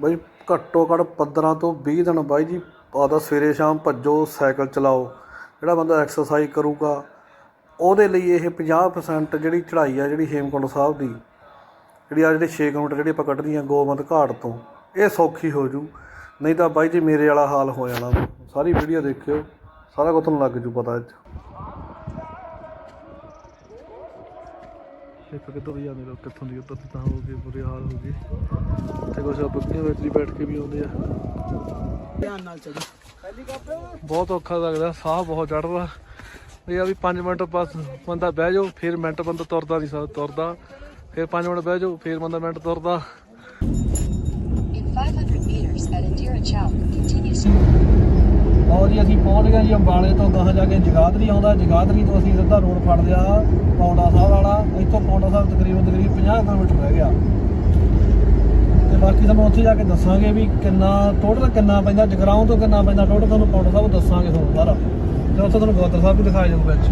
ਬਾਈ ਘੱਟੋ ਘੱਟ 15 ਤੋਂ 20 ਦਿਨ ਬਾਈ ਜੀ ਆਦਾ ਸਵੇਰੇ ਸ਼ਾਮ ਭੱਜੋ, ਸਾਈਕਲ ਚਲਾਓ। ਜਿਹੜਾ ਬੰਦਾ ਐਕਸਰਸਾਈਜ਼ ਕਰੂਗਾ, ਉਹਦੇ ਲਈ ਇਹ 50% ਜਿਹੜੀ ਚੜ੍ਹਾਈ ਆ ਜਿਹੜੀ ਹੇਮਕੁੰਡ ਸਾਹਿਬ ਦੀ, ਜਿਹੜੀ ਆ ਜਿਹੜੀ 6 ਕਿਲੋਮੀਟਰ ਜਿਹੜੀ ਆਪਾਂ ਕੱਢਣੀ ਆ ਗੋਬਿੰਦ ਘਾਟ ਤੋਂ, ਇਹ ਸੌਖੀ ਹੋ ਜੂ। ਨਹੀਂ ਤਾਂ ਬਾਈ ਜੀ ਮੇਰੇ ਵਾਲਾ ਹਾਲ ਹੋ ਜਾਣਾ। ਸਾਰੀ ਵੀਡੀਓ ਦੇਖਿਓ, ਸਾਰਾ ਕੁਝ ਤੁਹਾਨੂੰ ਲੱਗ ਜੂ ਪਤਾ ਇਹ ਇੱਕ ਕਿੱਧਰ ਜਾਂਦੇ ਲੋਕ ਕਿੱਥੋਂ ਦੀ ਉੱਧਰ ਦੀ ਤਾਂ ਹੋ ਗਏ ਬੁਰੇ ਹਾਲ ਹੋ ਗਏ। ਤੇ ਕੁਛ ਬੱਕੀਆਂ ਵਿੱਚ ਵੀ ਬੈਠ ਕੇ ਵੀ ਆਉਂਦੇ ਆ? ਧਿਆਨ ਨਾਲ ਚੱਲ। ਬਹੁਤ ਔਖਾ ਲੱਗਦਾ ਸਾਹ ਬਹੁਤ ਚੜਦਾ ਇਹ ਆ ਵੀ 5 ਮਿੰਟ ਬਸ ਬੰਦਾ ਬਹਿ ਜਾਓ ਫਿਰ ਮਿੰਟ ਬੰਦਾ ਤੁਰਦਾ ਨਹੀਂ ਸਕਦਾ ਤੁਰਦਾ। ਫਿਰ 5 ਮਿੰਟ ਬਹਿ ਜਾਓ ਫਿਰ ਬੰਦਾ ਮਿੰਟ ਤੁਰਦਾ। In 500 meters at Indira Chowk, continue ਔਰ ਜੀ, ਅਸੀਂ ਪਹੁੰਚ ਗਏ ਜੀ ਅੰਬਾਲੇ ਤੋਂ ਗਾਹ ਜਾ ਕੇ ਜਗਾਦਰੀ ਆਉਂਦਾ, ਜਗਾਦਰੀ ਤੋਂ ਅਸੀਂ ਸਿੱਧਾ ਰੋਡ ਫੜ ਲਿਆ ਪੌਂਡਾ ਸਾਹਿਬ ਵਾਲਾ, ਇੱਥੋਂ ਪੌਂਡਾ ਸਾਹਿਬ ਤਕਰੀਬਨ ਤਕਰੀਬਨ 50 ਕਿਲੋਮੀਟਰ ਰਹਿ ਗਿਆ। ਤੇ ਬਾਕੀ ਤੁਹਾਨੂੰ ਉੱਥੇ ਜਾ ਕੇ ਦੱਸਾਂਗੇ ਵੀ ਕਿੰਨਾ ਟੋਟਲ ਕਿੰਨਾ ਪੈਂਦਾ, ਜਗਰਾਉਂ ਤੋਂ ਕਿੰਨਾ ਪੈਂਦਾ ਟੋਟਲ ਤੁਹਾਨੂੰ ਪੌਂਡਾ ਸਾਹਿਬ ਦੱਸਾਂਗੇ ਤੁਹਾਨੂੰ ਸਾਰਾ। ਤੇ ਉੱਥੇ ਤੁਹਾਨੂੰ ਗੋਦਰ ਸਾਹਿਬ ਵੀ ਦਿਖਾਇਆ ਜਾਊਗਾ ਵਿੱਚ।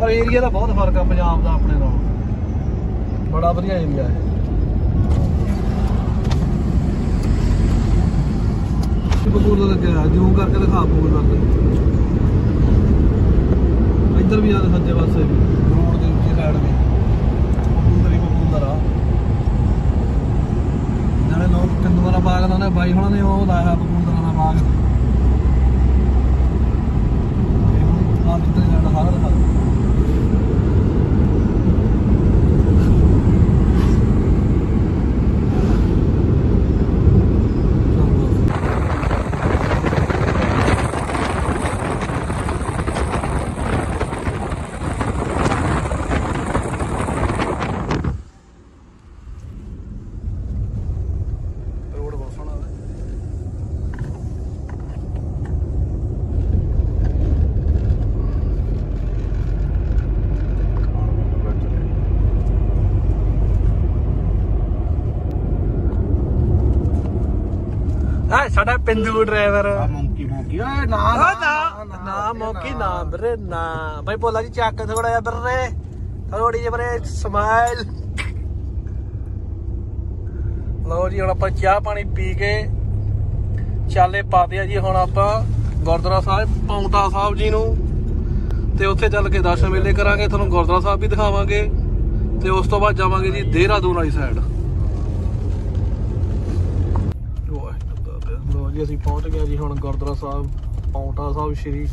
ਪਰ ਏਰੀਆ ਦਾ ਬਹੁਤ ਫ਼ਰਕ ਆ ਪੰਜਾਬ ਦਾ ਆਪਣੇ ਨਾਲੋਂ। ਬੜਾ ਵਧੀਆ ਏਰੀਆ ਹੈ। ਬਕੂਰ ਦਾ ਲੱਗਿਆ ਜੂਮ ਕਰਕੇ ਦਿਖਾ ਬਕੂਰ ਦਾ। ਇੱਧਰ ਵੀ ਆ ਸੱਜੇ ਪਾਸੇ ਵੀ। ਰੋਡ ਦੇ ਉੱਤੇ ਸਾਈਡ ਤੇ ਬਕੂਰ ਹੀ ਦਾ ਨਾਲੇ ਲੋਕ ਕੰਦਵਾਰਾ ਬਾਗ ਦਾ ਬਾਈ ਹੁਣਾਂ ਨੇ, ਉਹ ਲਾਇਆ ਬਕੂਰ ਦਾ ਬਾਗ। ਆ ਜਿੱਥੇ ਸਾਡਾ ਹਾਲ ਦਿਖਾ ਰੋਡ ਬਹੁਤ ਸੋਹਣਾ ਹੈ ਆ ਸਾਡਾ ਪਿੰਦੂ ਡਰਾਈਵਰ ਮੰਕੀ ਮੰਕੀ। ਓਏ ਨਾ ਨਾ ਨਾ ਮੌਕੀ ਨਾ। ਵੀਰੇ ਨਾ। ਭਾਈ ਬੋਲਾ ਜੀ ਚੱਕ ਥੋੜਾ ਜਿਹਾ ਵੀਰੇ। ਥੋੜੀ ਜਿਹੀ ਵੀਰੇ ਸਮਾਈਲ ਲਓ ਜੀ ਹੁਣ ਆਪਾਂ ਚਾਹ ਪਾਣੀ ਪੀ ਕੇ ਚਾਲੇ ਪਾਦੇ ਆ ਜੀ ਹੁਣ ਆਪਾਂ ਗੁਰਦੁਆਰਾ ਸਾਹਿਬ ਪੌਂਟਾ ਸਾਹਿਬ ਜੀ ਨੂੰ। ਤੇ ਉੱਥੇ ਚੱਲ ਕੇ ਦਰਸ਼ਨ ਮੇਲੇ ਕਰਾਂਗੇ ਤੁਹਾਨੂੰ ਗੁਰਦੁਆਰਾ ਸਾਹਿਬ ਵੀ ਦਿਖਾਵਾਂਗੇ। ਤੇ ਉਸ ਤੋਂ ਬਾਅਦ ਜਾਵਾਂਗੇ ਜੀ ਦੇਹਰਾਦੂਨ ਵਾਲੀ ਸਾਈਡ ਲੋ ਜੀ ਅਸੀਂ ਪਹੁੰਚ ਗਏ ਜੀ ਹੁਣ ਗੁਰਦੁਆਰਾ ਸਾਹਿਬ, ਪੌਂਟਾ ਸਾਹਿਬ ਸ਼੍ਰੀ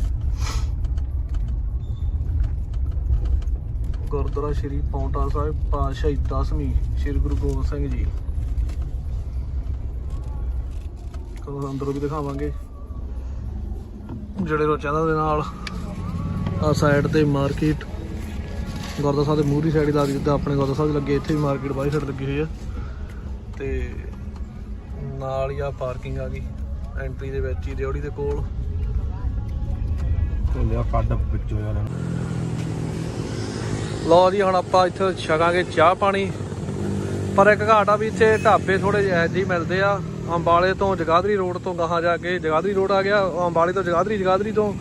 ਗੁਰਦੁਆਰਾ ਸ਼੍ਰੀ ਪੌਂਟਾ ਸਾਹਿਬ ਪਾਤਸ਼ਾਹੀ 10ਵੀਂ ਸ਼੍ਰੀ ਗੁਰੂ ਗੋਬਿੰਦ ਸਿੰਘ ਜੀ। ਤੁਹਾਨੂੰ ਅੰਦਰੋਂ ਵੀ ਦਿਖਾਵਾਂਗੇ। ਜਿਹੜੇ ਰੋਚਾਂ ਦੇ ਨਾਲ ਆ ਸਾਈਡ ਤੇ ਮਾਰਕੀਟ ਗੁਰਦੁਆਰਾ ਸਾਹਿਬ ਦੇ ਮੂਹਰੀ ਸਾਈਡ ਦਾ ਜਿੱਦਾਂ ਆਪਣੇ ਗੁਰਦੁਆਰਾ ਸਾਹਿਬ ਲੱਗੇ, ਇੱਥੇ ਵੀ ਮਾਰਕੀਟ ਬਾਹਰ ਸਾਈਡ ਲੱਗੀ ਹੋਈ ਆ। ਤੇ ਨਾਲ ਹੀ ਆ ਪਾਰਕਿੰਗ ਆ ਗਈ। ਐਂਟਰੀ ਦੇ ਵਿੱਚ ਹੀ ਰਿਉੜੀ ਦੇ ਕੋਲ। ਲਿਆ ਕੱਢ ਵਿੱਚੋਂ ਯਾਰ ਲਓ ਜੀ ਹੁਣ ਆਪਾਂ ਇੱਥੇ ਛਕਾਂਗੇ ਚਾਹ ਪਾਣੀ। ਪਰ ਇੱਕ ਘਾਟਾ ਵੀ ਇੱਥੇ ਢਾਬੇ ਥੋੜੇ ਜਿਹੇ ਜੀ ਮਿਲਦੇ ਆ। ਅੰਬਾਲੇ ਤੋਂ ਜਗਾਦਰੀ ਰੋਡ ਤੋਂ ਗਾਹਾਂ ਜਾ ਕੇ ਜਗਾਦਰੀ ਰੋਡ ਆ ਗਿਆ। ਅੰਬਾਲੇ ਤੋਂ ਜਗਾਦਰੀ ਜਗਾਦਰੀ ਤੋਂ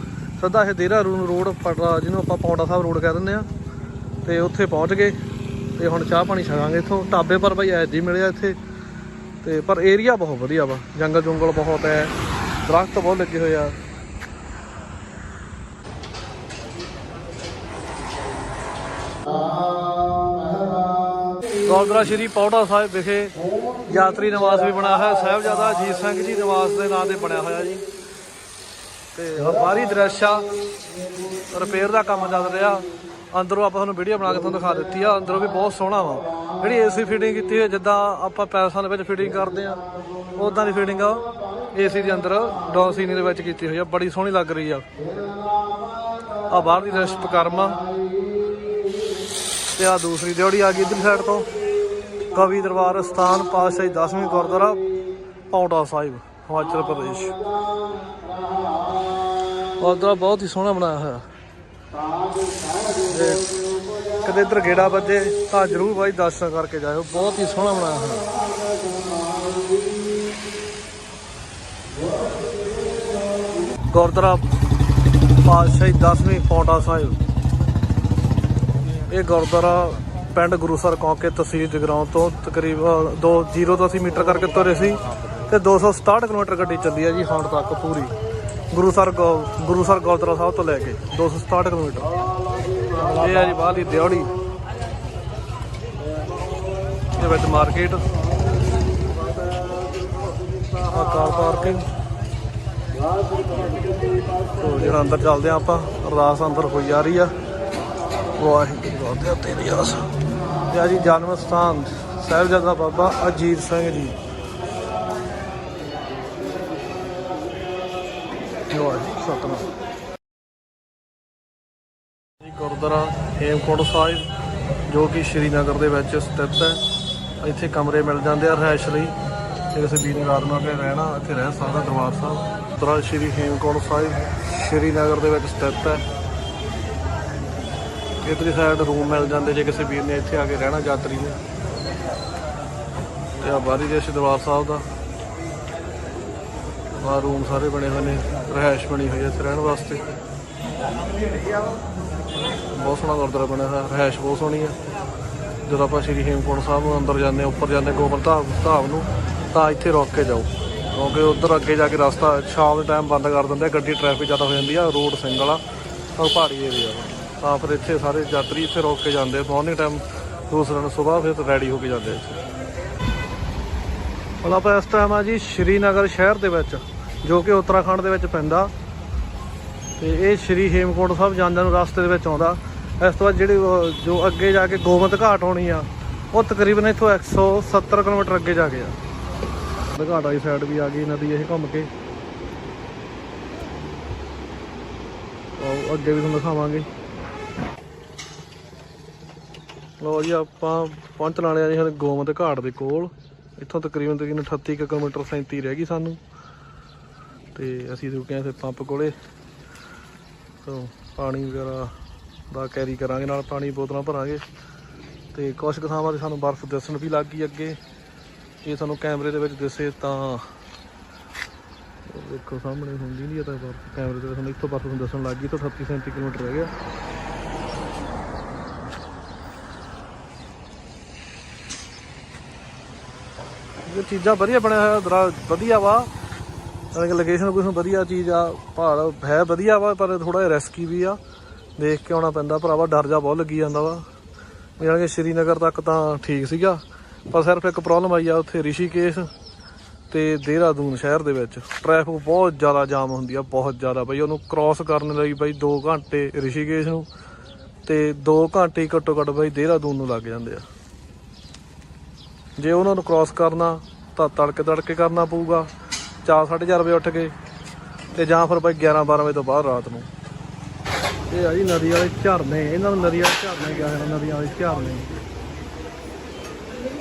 ਸਿੱਧਾ ਇਹ ਦੇਹਰਾਦੂਨ ਰੋਡ ਜਿਹਨੂੰ ਆਪਾਂ ਪੌਂਡਾ ਸਾਹਿਬ ਰੋਡ ਕਹਿ ਦਿੰਦੇ ਆ। ਤੇ ਉੱਥੇ ਪਹੁੰਚ ਗਏ। ਤੇ ਹੁਣ ਚਾਹ ਪਾਣੀ ਛਕਾਂਗੇ ਇੱਥੋਂ। ਢਾਬੇ ਪਰ ਭਾਈ ਐ ਜੀ ਮਿਲਿਆ ਇੱਥੇ। ਤੇ ਪਰ ਏਰੀਆ ਬਹੁਤ ਵਧੀਆ ਵਾ। ਜੰਗਲ ਜੁੰਗਲ ਬਹੁਤ ਹੈ। ਦਰਖਤ ਬਹੁਤ ਲੱਗੇ ਹੋਏ ਆ। ਗੁਰਦੁਆਰਾ ਸ਼੍ਰੀ ਪੌੜਾ ਸਾਹਿਬ ਵਿਖੇ ਯਾਤਰੀ ਨਿਵਾਸ ਵੀ ਬਣਿਆ ਹੋਇਆ। ਸਾਹਿਬਜ਼ਾਦਾ ਅਜੀਤ ਸਿੰਘ ਜੀ ਨਿਵਾਸ ਦੇ ਨਾਂ ਤੇ ਬਣਿਆ ਹੋਇਆ ਜੀ। ਤੇ ਬਾਹਰੀ ਦ੍ਰਿਸ਼ ਆ। ਰਿਪੇਅਰ ਦਾ ਕੰਮ ਚੱਲ ਰਿਹਾ। ਅੰਦਰੋਂ ਆਪਾਂ ਤੁਹਾਨੂੰ ਵੀਡੀਓ ਬਣਾ ਕੇ ਤੁਹਾਨੂੰ ਦਿਖਾ ਦਿੱਤੀ ਆ। ਅੰਦਰੋਂ ਵੀ ਬਹੁਤ ਸੋਹਣਾ ਵਾ। ਜਿਹੜੀ ਏਸੀ ਫਿਟਿੰਗ ਕੀਤੀ ਹੋਈ ਜਿੱਦਾਂ ਆਪਾਂ ਪੈਲਸਾਂ ਦੇ ਵਿੱਚ ਫਿਟਿੰਗ ਕਰਦੇ ਆ ਉਦਾਂ ਦੀ ਫਿਟਿੰਗ ਆ। ਏਸੀ ਦੇ ਅੰਦਰ ਡੌਸੀਨੀ ਦੇ ਵਿੱਚ ਕੀਤੀ ਹੋਈ ਆ। ਬੜੀ ਸੋਹਣੀ ਲੱਗ ਰਹੀ ਆ। ਆ ਬਾਹਰ ਦੀ ਦ੍ਰਿਸ਼ ਪਕਰਮਾ ਤੇ ਆ ਦੂਸਰੀ ਦਿਉੜੀ ਆ ਗਈ ਇਧਰ ਸਾਈਡ ਤੋਂ। ਕਵੀ ਦਰਬਾਰ ਸਥਾਨ ਪਾਤਸ਼ਾਹੀ 10ਵੀਂ ਗੁਰਦੁਆਰਾ ਪੌਂਟਾ ਸਾਹਿਬ, ਹਿਮਾਚਲ ਪ੍ਰਦੇਸ਼। ਗੁਰਦੁਆਰਾ ਬਹੁਤ ਹੀ ਸੋਹਣਾ ਬਣਾਇਆ ਹੋਇਆ। ਤੇ ਕਦੇ ਇੱਧਰ ਗੇੜਾ ਵੱਜੇ ਤਾਂ ਜਰੂਰ ਬਾਈ ਦਰਸ਼ਨ ਕਰਕੇ ਜਾਇਓ। ਬਹੁਤ ਹੀ ਸੋਹਣਾ ਬਣਾਇਆ ਹੋਇਆ। ਗੁਰਦੁਆਰਾ ਪਾਤਸ਼ਾਹੀ 10ਵੀਂ ਪੌਂਟਾ ਸਾਹਿਬ। ਇਹ ਗੁਰਦੁਆਰਾ ਪਿੰਡ ਗੁਰੂਸਰ ਕੌਂਕੇ ਤਹਿਸੀਲ ਜਗਰਾਉਂ ਤੋਂ ਤਕਰੀਬਨ 2 0 ਤੋਂ ਅਸੀਂ ਮੀਟਰ ਕਰਕੇ ਤੁਰੇ ਸੀ ਤੇ 267 ਕਿਲੋਮੀਟਰ ਗੱਡੀ ਚੱਲੀ ਹੈ ਜੀ ਹੁਣ ਤੱਕ ਪੂਰੀ। ਗੁਰੂ ਸਰ ਗੋ- ਗੁਰੂ ਸਰ ਗੁਰਦੁਆਰਾ ਸਾਹਿਬ ਤੋਂ ਲੈ ਕੇ 267 ਕਿਲੋਮੀਟਰ। ਇਹ ਆ ਜੀ ਬਾਹਲੀ ਦਿਉੜੀ ਇਹ ਵਿੱਚ ਮਾਰਕੀਟ। ਆ ਕਾਰ ਪਾਰਕਿੰਗ। ਤੋ ਜਿਹੜਾ ਅੰਦਰ ਚੱਲਦੇ ਆ ਆਪਾਂ, ਅਰਦਾਸ ਅੰਦਰ ਹੋਈ ਜਾ ਰਹੀ ਆ। ਵਾਹਿਗੁਰੂ ਦੇ ਤੇਰੀ ਆਸ ਇਹ ਆ ਜੀ ਜਨਮ ਸਥਾਨ, ਸਾਹਿਬਜ਼ਾਦਾ ਬਾਬਾ ਅਜੀਤ ਸਿੰਘ ਜੀ। ਜੋੜ ਸਤਨਾਮ। ਜੀ ਗੁਰਦੁਆਰਾ ਹੇਮਕੁੰਟ ਸਾਹਿਬ, ਜੋ ਕਿ ਸ਼੍ਰੀਨਗਰ ਦੇ ਵਿੱਚ ਸਥਿਤ ਹੈ। ਇੱਥੇ ਕਮਰੇ ਮਿਲ ਜਾਂਦੇ ਆ ਰਹਿائش ਲਈ। ਜੇ ਕਿਸੇ ਵੀਰ ਨੇ ਰਾਤ ਨੂੰ ਆਪਣੇ ਰਹਿਣਾ, ਇੱਥੇ ਰਹਿ ਸਕਦਾ ਦਰਬਾਰ ਸਾਹਿਬ। ਗੁਰਦੁਆਰਾ ਸ਼੍ਰੀ ਹੇਮਕੁੰਟ ਸਾਹਿਬ, ਸ਼੍ਰੀਨਗਰ ਦੇ ਵਿੱਚ ਸਥਿਤ ਹੈ। ਇਤਨੀ ਸਾਈਡ ਰੂਮ ਮਿਲ ਜਾਂਦੇ, ਜੇ ਕਿਸੇ ਵੀਰ ਨੇ ਇੱਥੇ ਆ ਕੇ ਰਹਿਣਾ, ਯਾਤਰੀ ਨੇ। ਤੇ ਆ ਬਾਹਰੀ ਦੇਸ਼ ਦਰਬਾਰ ਸਾਹਿਬ ਦਾ। ਆ ਰੂਮ ਸਾਰੇ ਬਣੇ ਹੋਏ ਨੇ ਰਹਿائش ਬਣੀ ਹੋਈ ਹੈ ਇੱਥੇ ਰਹਿਣ ਵਾਸਤੇ। ਬਹੁਤ ਸੋਹਣਾ ਗੁਰਦੁਆਰਾ ਬਣਿਆ ਹੋਇਆ ਰਹਿائش ਬਹੁਤ ਸੋਹਣੀ ਹੈ ਜਦੋਂ ਆਪਾਂ ਸ਼੍ਰੀ ਹੇਮਕੁੰਟ ਸਾਹਿਬ ਨੂੰ ਅੰਦਰ ਜਾਂਦੇ ਉੱਪਰ ਜਾਂਦੇ ਗੋਬਰ ਧਾਮ ਧਾਮ ਨੂੰ, ਤਾਂ ਇੱਥੇ ਰੁਕ ਕੇ ਜਾਓ। ਕਿਉਂਕਿ ਉੱਧਰ ਅੱਗੇ ਜਾ ਕੇ ਰਸਤਾ ਸ਼ਾਮ ਦੇ ਟਾਈਮ ਬੰਦ ਕਰ ਦਿੰਦੇ ਆ, ਗੱਡੀ ਟ੍ਰੈਫਿਕ ਜ਼ਿਆਦਾ ਹੋ ਜਾਂਦੀ ਆ ਰੋਡ ਸਿੰਗਲ ਆ ਔਰ ਪਹਾੜੀ ਏਰੀਆ ਤਾਂ ਫਿਰ ਇੱਥੇ ਸਾਰੇ ਯਾਤਰੀ ਇੱਥੇ ਰੁਕ ਕੇ ਜਾਂਦੇ ਮਾਰਨਿੰਗ ਟਾਈਮ ਦੂਸਰੇ ਨੂੰ ਸਵੇਰ ਫਿਰ ਰੈਡੀ ਹੋ ਕੇ ਜਾਂਦੇ ਇੱਥੇ। ਹੁਣ ਆਪਾਂ ਇਸ ਟਾਈਮ ਆ ਜੀ ਸ਼੍ਰੀਨਗਰ ਸ਼ਹਿਰ ਦੇ ਵਿੱਚ, ਜੋ ਕਿ ਉੱਤਰਾਖੰਡ ਦੇ ਵਿੱਚ ਪੈਂਦਾ। ਤੇ ਇਹ ਸ਼੍ਰੀ ਹੇਮਕੁੰਟ ਸਾਹਿਬ ਜਾਂਦਿਆਂ ਨੂੰ ਰਸਤੇ ਦੇ ਵਿੱਚ ਆਉਂਦਾ। ਇਸ ਤੋਂ ਬਾਅਦ ਜਿਹੜੀ ਜੋ ਅੱਗੇ ਜਾ ਕੇ ਗੋਬਿੰਦ ਘਾਟ ਹੋਣੀ ਆ, ਉਹ ਤਕਰੀਬਨ ਇੱਥੋਂ 170 ਕਿਲੋਮੀਟਰ ਅੱਗੇ ਜਾ ਕੇ ਆ। ਘਾਟ ਵਾਲੀ ਸਾਈਡ ਵੀ ਆ ਗਈ, ਨਦੀ ਇਹ ਘੁੰਮ ਕੇ। ਉਹ ਅੱਗੇ ਵੀ ਤੁਹਾਨੂੰ ਦਿਖਾਵਾਂਗੇ। ਲੋ ਜੀ, ਆਪਾਂ ਪਹੁੰਚਣ ਵਾਲੇ ਆ ਜੀ ਹੁਣ ਗੋਬਿੰਦ ਘਾਟ ਦੇ ਕੋਲ। ਇੱਥੋਂ ਤਕਰੀਬਨ ਤਕਰੀਬਨ 38 ਕੁ ਕਿਲੋਮੀਟਰ 37 ਰਹਿ ਗਈ ਸਾਨੂੰ। ਤੇ ਅਸੀਂ ਰੁਕੇ ਆ ਇੱਥੇ ਪੰਪ ਕੋਲੇ। ਤੋਂ ਪਾਣੀ ਵਗੈਰਾ ਦਾ ਕੈਰੀ ਕਰਾਂਗੇ, ਨਾਲ ਪਾਣੀ ਬੋਤਲਾਂ ਭਰਾਂਗੇ। ਤੇ ਕੁਝ ਕੁ ਥਾਵਾਂ ਤੇ ਸਾਨੂੰ ਬਰਫ਼ ਦਿਸਣ ਵੀ ਲੱਗ ਗਈ ਅੱਗੇ। ਇਹ ਤੁਹਾਨੂੰ ਕੈਮਰੇ ਦੇ ਵਿੱਚ ਦਿਸੇ ਤਾਂ ਦੇਖੋ ਸਾਹਮਣੇ ਹੁੰਦੀ ਨਹੀਂ ਇਹ ਤਾਂ ਬਰਫ਼। ਕੈਮਰੇ ਦੇ ਵਿੱਚ ਤੁਹਾਨੂੰ ਇੱਥੋਂ ਬਰਫ਼ ਤੁਹਾਨੂੰ ਦਿਸਣ ਲੱਗ ਗਈ ਤੋਂ 38 37 ਕਿਲੋਮੀਟਰ ਰਹਿ ਗਿਆ। ਇਹ ਚੀਜ਼ਾਂ ਵਧੀਆ ਬਣਿਆ ਹੋਇਆ ਦਰਾ ਵਧੀਆ ਵਾ। ਕਿ ਲੋਕੇਸ਼ਨ ਕੋਈ ਵਧੀਆ ਚੀਜ਼ ਆ ਪਹਾੜ ਹੈ ਵਧੀਆ ਵਾ, ਪਰ ਥੋੜਾ ਜਿਹਾ ਰਿਸਕੀ ਵੀ ਆ। ਦੇਖ ਕੇ ਆਉਣਾ ਪੈਂਦਾ, ਭਰਾਵਾ ਡਰ ਜਾ ਬਹੁਤ ਲੱਗੀ ਜਾਂਦਾ ਵਾ। ਜਾਣੀ ਕਿ ਸ਼੍ਰੀਨਗਰ ਤੱਕ ਤਾਂ ਠੀਕ ਸੀਗਾ, ਪਰ ਸਿਰਫ ਇੱਕ ਪ੍ਰੋਬਲਮ ਆਈ ਆ ਉੱਥੇ ਰਿਸ਼ੀਕੇਸ਼ ਤੇ ਦੇਹਰਾਦੂਨ ਸ਼ਹਿਰ ਦੇ ਵਿੱਚ। ਟ੍ਰੈਫਿਕ ਬਹੁਤ ਜ਼ਿਆਦਾ ਜਾਮ ਹੁੰਦੀ ਆ, ਬਹੁਤ ਜ਼ਿਆਦਾ। ਬਈ ਉਹਨੂੰ ਕ੍ਰਾਸ ਕਰਨ ਲਈ ਬਈ 2 ਘੰਟੇ ਰਿਸ਼ੀਕੇਸ਼ ਨੂੰ ਤੇ 2 ਘੰਟੇ ਘੱਟੋ ਘੱਟ ਬਈ ਦੇਹਰਾਦੂਨ ਨੂੰ ਲੱਗ ਜਾਂਦੇ ਆ। ਜੇ ਉਹਨਾਂ ਨੂੰ ਕ੍ਰਾਸ ਕਰਨਾ, ਤਾਂ ਤੜਕੇ ਤੜਕੇ ਕਰਨਾ ਪਊਗਾ। 4:30 ਵਜੇ ਉੱਠ ਕੇ ਤੇ ਜਾਂ ਫਿਰ ਬਈ 11 12 ਵਜੇ ਤੋਂ ਬਾਅਦ ਰਾਤ ਨੂੰ। ਇਹ ਆ ਜੀ ਨਦੀ ਵਾਲੇ ਝਰਨੇ। ਇਹਨਾਂ ਨੂੰ ਨਦੀ ਵਾਲੇ ਝਰਨੇ ਕਿਹਾ ਜਾਂਦਾ ਨਦੀਆਂ ਵਾਲੇ ਝਰਨੇ।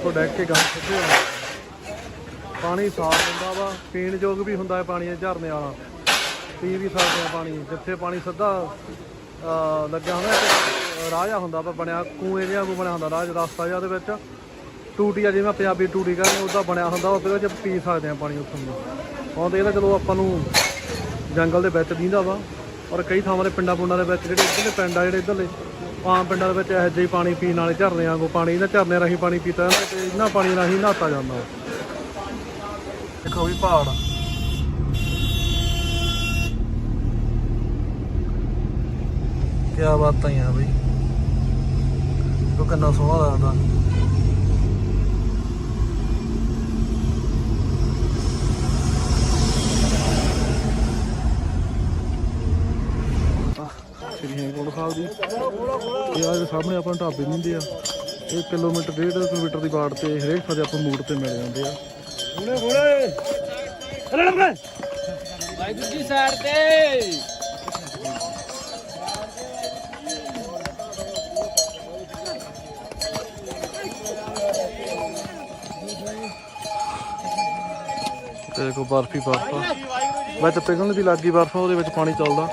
ਉਹ ਡੈਕ ਕੇ ਗਾਂ ਸਿੱਧੇ ਪਾਣੀ ਸਾਫ਼ ਹੁੰਦਾ ਵਾ। ਪੀਣ ਯੋਗ ਵੀ ਹੁੰਦਾ ਹੈ ਪਾਣੀ ਇਹ ਝਰਨੇ ਵਾਲਾ। ਪੀ ਵੀ ਸਕਦੇ ਆ ਪਾਣੀ। ਜਿੱਥੇ ਪਾਣੀ ਸਿੱਧਾ ਲੱਗਿਆ ਹੁੰਦਾ ਇੱਕ ਰਾਹ ਹੁੰਦਾ ਵਾ, ਬਣਿਆ, ਕੂਏ ਜਿਹਾ ਕੋ ਬਣਿਆ ਹੁੰਦਾ, ਰਾਹ, ਰਸਤਾ ਜਿਹਾ ਉਹਦੇ ਵਿੱਚ। ਟੂਟੀ ਆ, ਜਿਵੇਂ ਪੰਜਾਬੀ ਟੂਟੀ ਕਹਿੰਦੇ ਉਹਦਾ ਬਣਿਆ ਹੁੰਦਾ ਉਹਦੇ ਵਿੱਚ ਪੀ ਸਕਦੇ ਆ ਪਾਣੀ ਉੱਥੋਂ ਦਾ। ਹੁਣ ਤੇ ਇਹਦਾ ਚਲੋ ਆਪਾਂ ਨੂੰ ਜੰਗਲ ਦੇ ਵਿੱਚ ਦੀਂਦਾ ਵਾ, ਔਰ ਕਈ ਥਾਵਾਂ ਦੇ ਪਿੰਡਾਂ ਪੁੰਡਾਂ ਦੇ ਵਿੱਚ ਜਿਹੜੇ ਇੱਧਰਲੇ ਪਿੰਡ ਆ, ਜਿਹੜੇ ਇੱਧਰਲੇ, ਆਮ ਪਿੰਡਾਂ ਦੇ ਵਿੱਚ ਇਹੋ ਜਿਹੇ ਹੀ ਪਾਣੀ ਪੀਣ ਵਾਲੇ ਝਰਨੇ ਵਾਂਗੂ ਪਾਣੀ, ਇਹਨਾਂ ਝਰਨੇ ਰਾਹੀਂ ਪਾਣੀ ਪੀਤਾ ਜਾਂਦਾ ਤੇ ਇਹਨਾਂ ਪਾਣੀ ਰਾਹੀਂ ਨਹਾਤਾ ਜਾਂਦਾ। ਦੇਖੋ ਵੀ ਪਹਾੜ। ਕੀ ਬਾਤਾਂ ਆ ਬਈ। ਉਹ ਕਿੰਨਾ ਸੋਹਣਾ ਲੱਗਦਾ ਸ੍ਰੀ ਹੇਮਕੁੰਟ ਸਾਹਿਬ ਦੀ। ਇਹ ਆ ਸਾਹਮਣੇ ਆਪਾਂ ਢਾਬੇ ਮਿਲਦੇ ਆ ਇਹ ਕਿਲੋਮੀਟਰ ਡੇਢ ਕਿਲੋਮੀਟਰ ਦੀ ਬਾੜ ਤੇ ਹਰੇਕ ਤੇ ਆਪਾਂ ਮੂਡ ਤੇ ਮਿਲ ਜਾਂਦੇ ਆ। ਵਾਹਿਗੁਰੂ ਜੀ ਸਾਈਡ ਤੇ। ਤੇ ਦੇਖੋ ਬਰਫੀ ਬਰਫ ਆ। ਵਿੱਚ ਪਿਘਲਣ ਦੀ ਲੱਗੀ ਬਰਫ ਉਹਦੇ ਵਿੱਚ ਪਾਣੀ ਚੱਲਦਾ।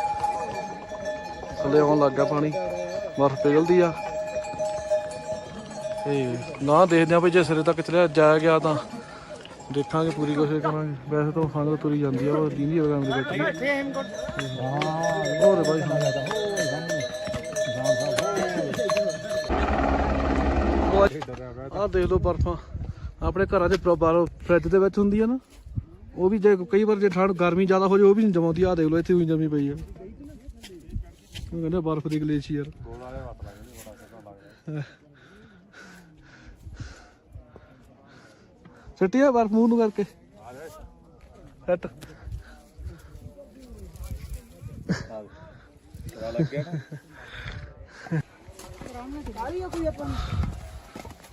ਥੱਲੇ ਆਉਣ ਲੱਗ ਗਿਆ ਪਾਣੀ। ਬਰਫ ਪਿਘਲਦੀ ਆ। ਤੇ ਨਾ ਦੇਖਦੇ ਆ ਵੀ ਜੇ ਸਿਰੇ ਤੱਕ ਚਲਿਆ ਜਾਇਆ ਗਿਆ ਤਾਂ ਦੇਖਾਂਗੇ, ਪੂਰੀ ਕੋਸ਼ਿਸ਼ ਕਰਾਂਗੇ। ਵੈਸੇ ਤਾਂ ਸੰਗਤ ਤੁਰੀ ਜਾਂਦੀ ਆ, ਉਹ ਦੀਂਦੀ ਵਗਾਮ ਦੇ ਵਿੱਚ ਹੋਰ ਬਾਈ। ਦੇਖੋ ਦੇਖ ਲਓ ਬਰਫਾਂ। ਆਪਣੇ ਘਰਾਂ ਦੇ ਬਾਹਰ ਫ੍ਰਿਜ ਦੇ ਵਿੱਚ ਹੁੰਦੀ ਆ ਨਾ। ਉਹ ਵੀ ਜੇ ਕਈ ਵਾਰ ਜੇ ਠੰਡ, ਗਰਮੀ ਜ਼ਿਆਦਾ ਹੋ ਜਾਵੇ ਉਹ ਵੀ ਨਹੀਂ ਜਮਾਉਂਦੀ। ਆ ਦੇਖ ਲਓ, ਇੱਥੇ ਵੀ ਜਮੀ ਪਈ ਆ। ਉਹ ਕਹਿੰਦੇ ਬਰਫ ਦੀ ਗਲੇਸ਼ੀਅਰ ਸਿੱਟੀ ਆ ਬਰਫ ਮੂੰਹ ਨੂੰ ਕਰਕੇ। ਸੈੱਟ।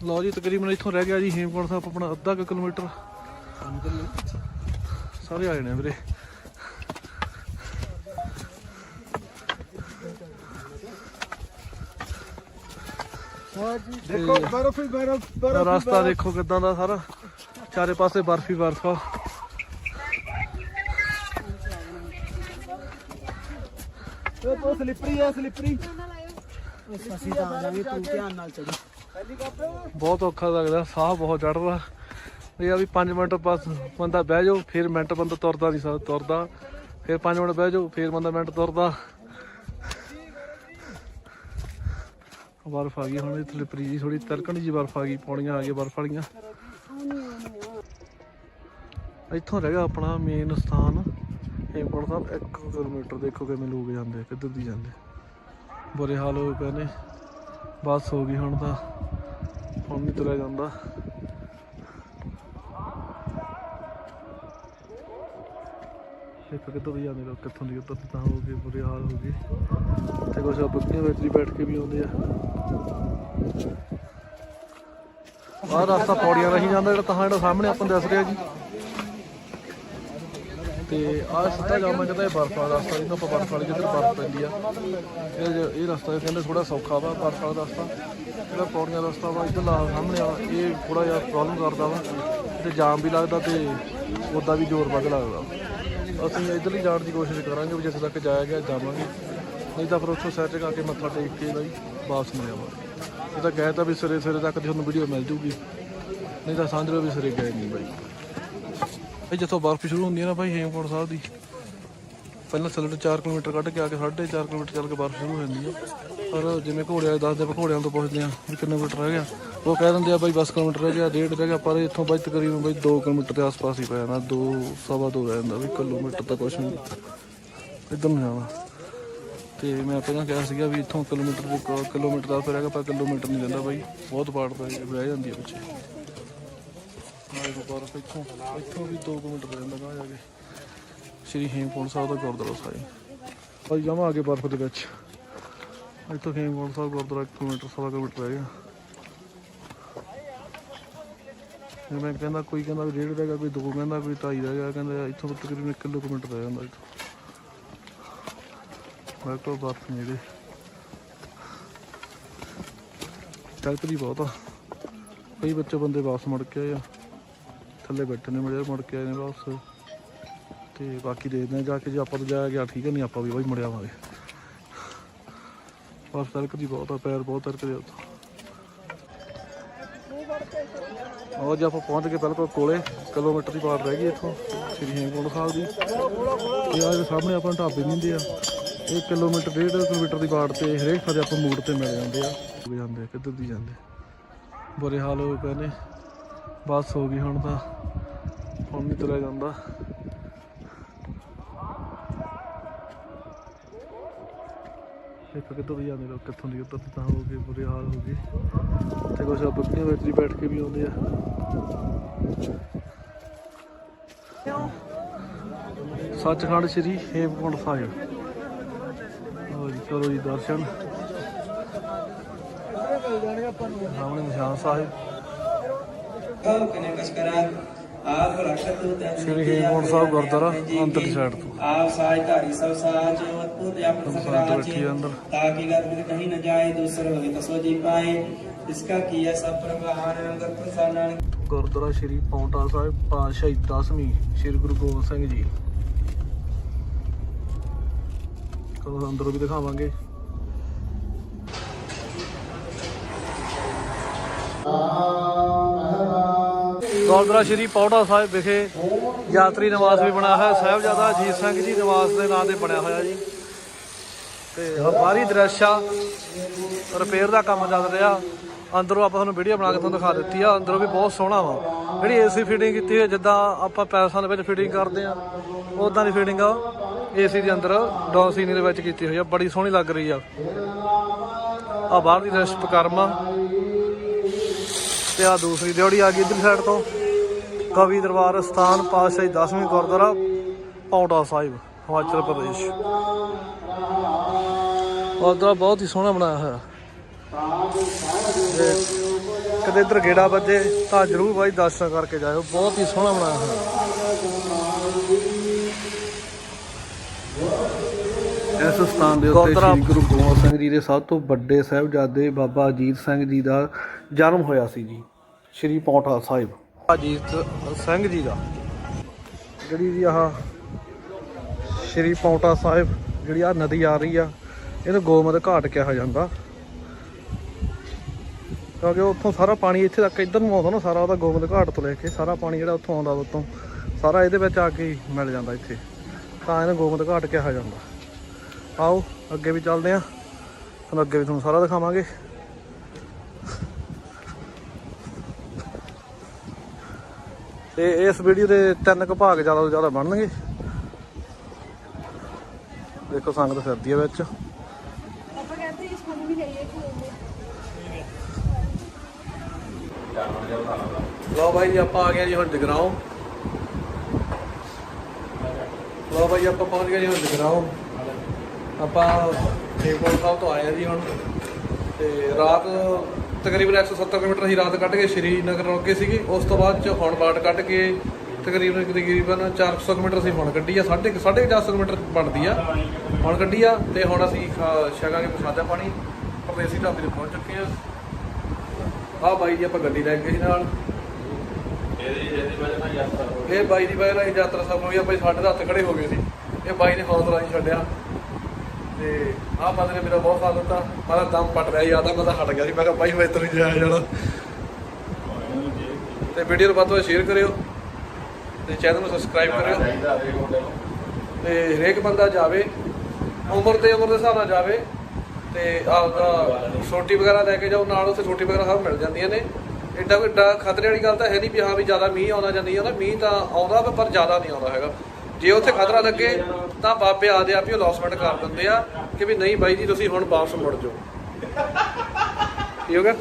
ਲਓ ਜੀ, ਤਕਰੀਬਨ ਇੱਥੋਂ ਰਹਿ ਗਿਆ ਜੀ ਹੇਮਕੁੰਟ ਸਾਹਿਬ, ਆਪਣਾ ਅੱਧਾ ਕਿਲੋਮੀਟਰ। ਸਾਰੇ ਆ ਜਾਣੇ ਵੀਰੇ। ਦੇਖੋ ਬਰਫ ਹੀ ਬਰਫ ਰਸਤਾ ਦੇਖੋ ਕਿਦਾਂ ਦਾ ਸਾਰਾ। ਚਾਰੇ ਪਾਸੇ ਬਰਫ ਹੀ ਬਰਫ। ਆ ਇਹ ਬਹੁਤ ਸਲਿੱਪਰੀ ਆ ਸਲਿੱਪਰੀ। ਅਸੀਂ ਤਾਂ ਆ ਜਾਵਾਂਗੇ ਤੂੰ ਧਿਆਨ ਨਾਲ ਚੱਲ। ਬਹੁਤ ਔਖਾ ਲੱਗਦਾ ਸਾਹ ਬਹੁਤ ਚੜਦਾ ਇਹ ਆ ਵੀ 5 ਮਿੰਟ ਬਸ ਬੰਦਾ ਬਹਿ ਜਾਓ ਫਿਰ ਮਿੰਟ ਬੰਦਾ ਤੁਰਦਾ ਨਹੀਂ ਸਕਦਾ ਤੁਰਦਾ। ਫਿਰ 5 ਮਿੰਟ ਬਹਿ ਜਾਓ ਫਿਰ ਬੰਦਾ ਮਿੰਟ ਤੁਰਦਾ। ਬਰਫ ਆ ਗਈ, ਹੁਣ ਇਹ ਸਲਿੱਪਰੀ ਜੀ ਥੋੜੀ ਤਿਲਕਣ ਜੀ ਬਰਫ ਆ ਗਈ, ਪੌੜੀਆਂ ਆ ਗਈਆਂ, ਬਰਫ ਵਾਲੀਆਂ। ਇੱਥੋਂ ਰਹਿ ਗਿਆ ਆਪਣਾ ਮੇਨ ਸਥਾਨ, ਹੇਮਕੁੰਟ ਸਾਹਿਬ। 1 ਕਿਲੋਮੀਟਰ ਦੇਖੋ ਕਿਵੇਂ ਲੋਕ ਜਾਂਦੇ ਕਿੱਧਰ ਦੀ ਜਾਂਦੇ ਬੁਰੇ ਹਾਲ ਹੋਏ ਪਏ ਨੇ। ਬਸ ਹੋ ਗਈ ਹੁਣ ਤਾਂ, ਹੁਣ ਨਹੀਂ ਤੁਰਿਆ ਜਾਂਦਾ। ਇੱਕ ਕਿੱਧਰ ਦੀ ਜਾਂਦੇ ਲੋਕ, ਕਿੱਥੋਂ ਦੀ, ਉੱਧਰ ਤਾਂ ਹੋ ਗਏ ਬੁਰੇ ਹਾਲ ਹੋ ਗਏ ਤੇ ਕੁਛ ਆ ਵਿੱਚ ਵੀ ਬੈਠ ਕੇ ਵੀ ਆਉਂਦੇ ਆ। ਆਹ ਰਸਤਾ ਪੌੜੀਆਂ ਰਹੀ ਜਾਂਦਾ, ਜਿਹੜਾ ਤਾਂ ਜਿਹੜਾ ਸਾਹਮਣੇ ਆਪਾਂ ਨੂੰ ਰਿਹਾ ਜੀ। ਤੇ ਆਹ ਸਿੱਧਾ ਜਾਵਾਂ ਕਹਿੰਦਾ ਇਹ ਬਰਫ ਵਾਲਾ ਰਸਤਾ ਜਿਹਨੂੰ ਆਪਾਂ ਬਰਫ ਵਾਲੀ ਜਿੱਧਰ ਬਰਫ ਪੈਂਦੀ ਆ। ਇਹ ਜੋ- ਇਹ ਰਸਤਾ ਕਹਿੰਦੇ ਥੋੜਾ ਸੌਖਾ ਵਾ, ਬਰਫ ਵਾਲਾ ਰਸਤਾ। ਜਿਹੜਾ ਪੌੜੀਆਂ ਦਾ ਰਸਤਾ ਵਾ, ਇੱਧਰ ਲਾ ਸਾਹਮਣੇ ਆ, ਇਹ ਥੋੜਾ ਜਿਹਾ ਪ੍ਰੋਬਲਮ ਕਰਦਾ ਵਾ। ਤੇ ਜਾਮ ਵੀ ਲੱਗਦਾ ਤੇ ਉਦਾਂ ਵੀ ਜ਼ੋਰ ਵੱਧ ਲੱਗਦਾ। ਅਸੀਂ ਇੱਧਰਲੀ ਜਾਣ ਦੀ ਕੋਸ਼ਿਸ਼ ਕਰਾਂਗੇ ਵੀ ਜਿੱਥੇ ਤੱਕ ਜਾਇਆ ਗਿਆ ਜਾਵਾਂਗੇ। ਨਹੀਂ ਤਾਂ ਫਿਰ ਉੱਥੋਂ ਸੈਰ ਚਕਾ ਕੇ ਮੱਥਾ ਟੇਕ ਕੇ ਬਾਈ ਵਾਪਸ ਮੁੜ ਆਵਾਂਗੇ। ਇਹ ਤਾਂ ਗਏ ਤਾਂ ਵੀ ਸਵੇਰੇ ਸਵੇਰੇ ਤੱਕ ਤੁਹਾਨੂੰ ਵੀਡੀਓ ਮਿਲ ਜੂਗੀ। ਨਹੀਂ ਤਾਂ ਸਾਂਝਰੇ ਵੀ ਸਵੇਰੇ ਗਏ ਨਹੀਂ ਬਾਈ। ਇਹ ਜਿੱਥੋਂ ਬਰਫ਼ ਸ਼ੁਰੂ ਹੁੰਦੀ ਹੈ ਨਾ ਭਾਈ ਹੇਮਕੁੰਟ ਸਾਹਿਬ ਦੀ। ਪਹਿਲਾਂ ਥੱਲੇ 4 ਕਿਲੋਮੀਟਰ ਕੱਢ ਕੇ ਆ ਕੇ 4.5 ਕਿਲੋਮੀਟਰ ਚੱਲ ਕੇ ਬਰਫ਼ ਸ਼ੁਰੂ ਹੋ ਜਾਂਦੀ ਹੈ ਪਰ ਜਿਵੇਂ ਘੋੜੇ ਵਾਲੇ ਦੱਸਦੇ ਆਪਾਂ ਘੋੜਿਆਂ ਤੋਂ ਪੁੱਛਦੇ ਆ ਵੀ ਕਿੰਨੇ ਕਿਲੋਮੀਟਰ ਰਹਿ ਗਿਆ, ਉਹ ਕਹਿ ਦਿੰਦੇ ਆ ਬਾਈ 10 ਕਿਲੋਮੀਟਰ ਰਹਿ ਗਿਆ, ਡੇਢ ਰਹਿ ਗਿਆ, ਪਰ ਇੱਥੋਂ ਬਾਈ ਤਕਰੀਬਨ ਬਾਈ 2 ਕਿਲੋਮੀਟਰ ਦੇ ਆਸ-ਪਾਸ ਹੀ ਪੈ ਜਾਣਾ 2 ਸਵਾ 2 ਰਹਿ ਜਾਂਦਾ, ਵੀ ਕਿਲੋਮੀਟਰ ਤਾਂ ਕੁਛ ਨਹੀਂ ਇੱਧਰ ਨੂੰ ਜਾਣਾ। ਤੇ ਮੈਂ ਪਹਿਲਾਂ ਕਿਹਾ ਸੀਗਾ ਵੀ ਇੱਥੋਂ ਕਿਲੋਮੀਟਰ ਦੇ ਕਿਲੋਮੀਟਰ ਦਾ ਫਿਰ ਹੈਗਾ, ਪਰ ਕਿਲੋਮੀਟਰ ਨਹੀਂ ਜਾਂਦਾ ਬਾਈ, ਬਹੁਤ ਬਾੜ ਪੈ ਰਹਿ ਜਾਂਦੀ ਹੈ ਪਿੱਛੇ। ਆਏ ਬਰਫ਼ ਇੱਥੋਂ ਇੱਥੋਂ ਵੀ 2 ਕਿਲੋਮੀਟਰ ਰਹਿ ਜਾਂਦਾ ਗਾਂ ਜਾ ਕੇ। ਸ਼੍ਰੀ ਹੇਮਕੁੰਟ ਸਾਹਿਬ ਦਾ ਗੁਰਦੁਆਰਾ ਸਾਹਿਬ। ਭਾਈ ਜਾਵਾਂ ਅੱਗੇ ਬਰਫ਼ ਦੇ ਵਿੱਚ। ਇੱਥੋਂ ਹੇਮਕੁੰਟ ਸਾਹਿਬ ਗੁਰਦੁਆਰਾ ਇੱਕ ਕਿਲੋਮੀਟਰ, ਸਵਾ ਕਿਲੋਮੀਟਰ ਰਹਿ ਗਿਆ। ਮੈਂ ਕਹਿੰਦਾ, ਕੋਈ ਕਹਿੰਦਾ ਵੀ ਡੇਢ ਰਹਿ ਗਿਆ, ਕੋਈ ਦੋ ਕਹਿੰਦਾ, ਕੋਈ ਢਾਈ ਰਹਿ ਗਿਆ। ਕਹਿੰਦਾ, ਇੱਥੋਂ ਤੋਂ ਤਕਰੀਬਨ 1 ਕਿਲੋਮੀਟਰ ਰਹਿ ਜਾਂਦਾ ਇੱਥੋਂ। ਮੈਂ ਤੋਂ ਬਰਫ਼ ਨੇੜੇ ਕਲਕਦੀ ਬਹੁਤ ਆ। ਕਈ ਬੱਚੇ ਬੰਦੇ ਵਾਪਸ ਮੁੜ ਕੇ ਆਏ ਆ। ਥੱਲੇ ਬੈਠੇ ਨੇ ਮੁੜੇ ਮੁੜ ਕੇ ਆਏ ਨੇ ਵਾਪਸ। ਤੇ ਬਾਕੀ ਦੇਖਦੇ ਆ ਜਾ ਕੇ ਜੇ ਆਪਾਂ ਤੋਂ ਜਾਇਆ ਗਿਆ ਠੀਕ ਹੈ ਨਹੀਂ ਆਪਾਂ ਵੀ ਬਾਈ ਮੁੜਿਆ ਆਵਾਂਗੇ। ਬਸ ਤਲਕਦੀ ਬਹੁਤ ਆ ਪੈਰ ਬਹੁਤ ਤਲਕਦੇ ਉੱਥੋਂ ਉਹ ਜੇ ਆਪਾਂ ਪਹੁੰਚ ਗਏ ਬਿਲਕੁਲ ਕੋਲੇ ਕਿਲੋਮੀਟਰ ਦੀ ਬਾਤ ਰਹਿ ਗਈ ਇੱਥੋਂ ਸ੍ਰੀ ਹੇਮਕੁੰਟ ਸਾਹਿਬ ਦੀ ਇਹ ਆ ਸਾਹਮਣੇ ਆਪਾਂ ਨੂੰ ਢਾਬੇ ਦਿੰਦੇ ਆ। ਇਹ ਕਿਲੋਮੀਟਰ ਡੇਢ ਕਿਲੋਮੀਟਰ ਦੀ ਬਾੜ ਤੇ ਹਰੇਕ ਥਾਂ ਆਪਾਂ ਮੂਡ ਤੇ ਮਿਲ ਜਾਂਦੇ ਆ। ਹੋ ਜਾਂਦੇ ਆ, ਕਿੱਧਰ ਦੀ ਜਾਂਦੇ ਬੁਰੇ ਹਾਲ ਹੋ ਪਏ ਨੇ ਬਸ ਹੋ ਗਈ ਹੁਣ ਤਾਂ ਹੁਣ ਨਹੀਂ ਤੁਰਿਆ ਜਾਂਦਾ। ਦੇਖੋ ਕਿੱਧਰ ਦੀ ਜਾਂਦੇ ਲੋਕ ਕਿੱਥੋਂ ਦੀ, ਉੱਧਰ ਤਾਂ ਹੋ ਗਏ, ਬੁਰੇ ਹਾਲ ਹੋ ਗਏ। ਤੇ ਕੁਝ ਬੱਕਰੀਆਂ ਵਿੱਚ ਵੀ ਬੈਠ ਕੇ ਵੀ ਆਉਂਦੇ ਆ। ਸੱਚਖੰਡ ਸ੍ਰੀ ਹੇਮਕੁੰਡ ਸਾਹਿਬ। ਲਓ ਜੀ, ਕਰੋ ਜੀ ਦਰਸ਼ਨ। ਸਾਹਮਣੇ ਨਿਸ਼ਾਨ ਸਾਹਿਬ। ਸ੍ਰੀ ਹੇਮਕੁੰਡ ਸਾਹਿਬ ਗੁਰਦੁਆਰਾ ਅੰਤਰ ਸਾਈਡ ਤੋਂ। ਆਪ ਸਾਜ ਧਾਰੀ ਸਭ ਸਾਜ अद्भुत अमृत हम साथ सकराज बैठिए अंदर। ताकि गर्भ कहीं न जाए दूसर होए तो सो जी पाए इसका किया सब प्रभान अंगत प्रसारण ਗੁਰਦੁਆਰਾ ਸ੍ਰੀ ਪੌਂਟਾ ਸਾਹਿਬ ਪਾਤਸ਼ਾਹੀ 10ਵੀਂ ਸ੍ਰੀ ਗੁਰੂ ਗੋਬਿੰਦ ਸਿੰਘ ਜੀ ਕਦੋਂ ਅੰਦਰੋਂ ਵੀ ਦਿਖਾਵਾਂਗੇ ਗੁਰਦੁਆਰਾ ਸ੍ਰੀ ਪੌਂਟਾ ਸਾਹਿਬ ਵਿਖੇ ਯਾਤਰੀ ਨਿਵਾਸ ਵੀ ਬਣਿਆ ਹੋਇਆ ਸਾਹਿਬਜ਼ਾਦਾ ਅਜੀਤ ਸਿੰਘ ਜੀ ਨਿਵਾਸ ਦੇ ਨਾਂ ਤੇ ਬਣਿਆ ਹੋਇਆ ਜੀ ਤੇ ਬਾਹਰੀ ਦ੍ਰਿਸ਼ ਆ ਰਿਪੇਅਰ ਦਾ ਕੰਮ ਚੱਲ ਰਿਹਾ। ਅੰਦਰੋਂ ਆਪਾਂ ਤੁਹਾਨੂੰ ਵੀਡੀਓ ਬਣਾ ਕੇ ਤੁਹਾਨੂੰ ਦਿਖਾ ਦਿੱਤੀ ਆ। ਅੰਦਰੋਂ ਵੀ ਬਹੁਤ ਸੋਹਣਾ ਵਾ। ਜਿਹੜੀ ਏਸੀ ਫਿਟਿੰਗ ਕੀਤੀ ਹੈ ਜਿੱਦਾਂ ਆਪਾਂ ਪੈਲਸਾਂ ਦੇ ਵਿੱਚ ਫਿਟਿੰਗ ਕਰਦੇ ਆ ਉਦਾਂ ਦੀ ਫਿਟਿੰਗ ਆ। ਏਸੀ ਦੇ ਅੰਦਰ ਡੌਨ ਸੀਨੀ ਦੇ ਵਿੱਚ ਕੀਤੀ ਹੋਈ ਆ। ਬੜੀ ਸੋਹਣੀ ਲੱਗ ਰਹੀ ਆ। ਆ ਬਾਹਰ ਦੀ ਰੈਸਟ ਕਰਮਾ ਤੇ ਆ ਦੂਸਰੀ ਡਿਉੜੀ ਆ ਗਈ ਇਧਰ ਸਾਈਡ ਤੋਂ। ਕਵੀ ਦਰਬਾਰ ਸਥਾਨ ਪਾਤਸ਼ਾਹੀ 10ਵੀਂ ਗੁਰਦੁਆਰਾ ਪੌਂਟਾ ਸਾਹਿਬ। ਹਿਮਾਚਲ ਪ੍ਰਦੇਸ਼। ਗੁਰਦੁਆਰਾ ਬਹੁਤ ਹੀ ਸੋਹਣਾ ਬਣਾਇਆ ਹੋਇਆ। ਕਦੇ ਇੱਧਰ ਗੇੜਾ ਵੱਜੇ ਤਾਂ ਜਰੂਰ ਬਾਈ ਦਰਸ਼ਨ ਕਰਕੇ ਜਾਇਓ। ਬਹੁਤ ਹੀ ਸੋਹਣਾ ਬਣਾਇਆ ਹੋਇਆ। ਇਸ ਸਥਾਨ ਦੇ ਉੱਤੇ ਸ੍ਰੀ ਗੁਰੂ ਗੋਬਿੰਦ ਸਿੰਘ ਜੀ ਦੇ ਸਭ ਤੋਂ ਵੱਡੇ ਸਾਹਿਬਜ਼ਾਦੇ ਬਾਬਾ ਅਜੀਤ ਸਿੰਘ ਜੀ ਦਾ ਜਨਮ ਹੋਇਆ ਸੀ ਜੀ ਸ੍ਰੀ ਪੌਂਟਾ ਸਾਹਿਬ। ਅਜੀਤ ਸਿੰਘ ਜੀ ਦਾ। ਜਿਹੜੀ ਜੀ ਆਹ ਸ਼੍ਰੀ ਪੌਂਟਾ ਸਾਹਿਬ, ਜਿਹੜੀ ਆ ਨਦੀ ਆ ਰਹੀ ਆ, ਇਹਨੂੰ ਗੋਮਦ ਘਾਟ ਕਿਹਾ ਜਾਂਦਾ। ਕਿਉਂਕਿ ਉੱਥੋਂ ਸਾਰਾ ਪਾਣੀ ਇੱਥੇ ਤੱਕ, ਇੱਧਰ ਨੂੰ ਆਉਂਦਾ ਨਾ ਸਾਰਾ ਉਹਦਾ ਗੋਬਿੰਦ ਘਾਟ ਤੋਂ ਲੈ ਕੇ, ਸਾਰਾ ਪਾਣੀ ਜਿਹੜਾ ਉੱਥੋਂ ਆਉਂਦਾ ਉੱਤੋਂ, ਸਾਰਾ ਇਹਦੇ ਵਿੱਚ ਆ ਕੇ ਹੀ ਮਿਲ ਜਾਂਦਾ ਇੱਥੇ। ਤਾਂ ਇਹਨੂੰ ਗੋਬਿੰਦ ਘਾਟ ਕਿਹਾ ਜਾਂਦਾ। ਆਓ, ਅੱਗੇ ਵੀ ਚੱਲਦੇ ਆ। ਤੁਹਾਨੂੰ ਅੱਗੇ ਵੀ ਤੁਹਾਨੂੰ ਸਾਰਾ ਦਿਖਾਵਾਂਗੇ। ਤੇ ਇਸ ਵੀਡੀਓ ਦੇ ਤਿੰਨ ਕੁ ਭਾਗ ਜ਼ਿਆਦਾ ਤੋਂ ਜ਼ਿਆਦਾ ਬਣਨਗੇ। ਦੇਖੋ ਸੰਗਤ ਫਿਰਦੀ ਹੈ ਵਿੱਚ। ਲਓ ਬਾਈ ਜੀ ਆਪਾਂ ਆ ਗਏ ਜੀ ਹੁਣ ਜਗਰਾਉਂ। ਲਓ ਬਾਈ ਆਪਾਂ ਪਹੁੰਚ ਗਏ ਜੀ ਹੁਣ ਜਗਰਾਉਂ। ਆਪਾਂ ਹੇਮਕੁੰਟ ਸਾਹਿਬ ਤੋਂ ਆਏ ਆ ਜੀ ਹੁਣ। ਤੇ ਰਾਤ ਤਕਰੀਬਨ 170 ਕਿਲੋਮੀਟਰ ਅਸੀਂ ਰਾਤ ਕੱਢ ਕੇ ਸ਼੍ਰੀਨਗਰ ਰੁਕੇ ਸੀਗੇ। ਉਸ ਤੋਂ ਬਾਅਦ ਚ ਹੁਣ ਬਾਟ ਕੱਢ ਕੇ ਤਕਰੀਬਨ ਤਕਰੀਬਨ 400 ਕਿਲੋਮੀਟਰ ਅਸੀਂ ਹੁਣ ਕੱਢੀ ਆ, ਸਾਢੇ ਕੁ- ਸਾਢੇ 400 ਕਿਲੋਮੀਟਰ ਬਣਦੀ ਆ। ਹੁਣ ਕੱਢੀ ਆ ਤੇ ਹੁਣ ਅਸੀਂ ਛਕਾਂਗੇ ਪ੍ਰਸਾਦਾ ਪਾਣੀ ਪਰਦੇਸੀ ਢਾਬੇ ਤੇ ਪਹੁੰਚ ਚੁੱਕੇ ਆ। ਆ ਬਾਈ ਜੀ ਆਪਾਂ ਗੱਡੀ ਲੈ ਕੇ ਸੀ ਨਾਲ। ਇਹ ਬਾਈ ਦੀ ਵਜ੍ਹਾ ਨਾਲ ਯਾਤਰਾ ਸਫਲ ਹੋਈ ਆ ਬਾਈ ਸਾਡੇ ਦਾ ਹੱਥ ਖੜੇ ਹੋ ਗਏ ਸੀ। ਇਹ ਬਾਈ ਨੇ ਹੌਸਲਾ ਨਹੀਂ ਛੱਡਿਆ। ਤੇ ਆਹ ਬੰਦੇ ਨੇ ਮੇਰਾ ਬਹੁਤ ਸਾਥ ਦਿੱਤਾ। ਮਾਰਾ ਦਮ ਪਟ ਰਿਹਾ ਯਾਦ ਆ ਮੈਂ ਤਾਂ ਹਟ ਗਿਆ ਸੀ। ਮੈਂ ਕਿਹਾ ਬਾਈ ਮੈਂ ਇੱਥੇ ਜਾਇਆ ਜਾਣਾ। ਤੇ ਵੀਡੀਓ ਨੂੰ ਵੱਧ ਤੋਂ ਵੱਧ ਸ਼ੇਅਰ ਕਰਿਓ। ਤੇ ਚੈਨਲ ਨੂੰ ਸਬਸਕ੍ਰਾਈਬ ਕਰਿਓ। ਤੇ ਹਰੇਕ ਬੰਦਾ ਜਾਵੇ ਉਮਰ ਤੇ ਉਮਰ ਦੇ ਹਿਸਾਬ ਨਾਲ ਜਾਵੇ ਤੇ ਆਪਦਾ ਛੋਟੀ ਵਗੈਰਾ ਲੈ ਕੇ ਜਾਓ ਨਾਲ ਉੱਥੇ ਛੋਟੀ ਵਗੈਰਾ ਸਭ ਮਿਲ ਜਾਂਦੀਆਂ ਨੇ। ਏਡਾ ਕੋਈ ਏਡਾ ਖਤਰੇ ਵਾਲੀ ਗੱਲ ਤਾਂ ਹੈ ਨਹੀਂ ਵੀ ਹਾਂ ਵੀ ਜ਼ਿਆਦਾ ਮੀਂਹ ਆਉਂਦਾ ਜਾਂ ਨਹੀਂ ਆਉਂਦਾ ਮੀਂਹ ਤਾਂ ਆਉਂਦਾ ਵਾ, ਪਰ ਜ਼ਿਆਦਾ ਨਹੀਂ ਆਉਂਦਾ ਹੈਗਾ। ਜੇ ਉੱਥੇ ਖਤਰਾ ਲੱਗੇ ਤਾਂ ਬਾਬੇ ਆਦੇ ਆਪ ਹੀ ਅਲੌਸਮੈਂਟ ਕਰ ਦਿੰਦੇ ਆ ਕਿ ਵੀ ਨਹੀਂ ਬਾਈ ਜੀ ਤੁਸੀਂ ਹੁਣ ਵਾਪਸ ਮੁੜ ਜਾਓ। ਠੀਕ ਹੋ? ਗਿਆ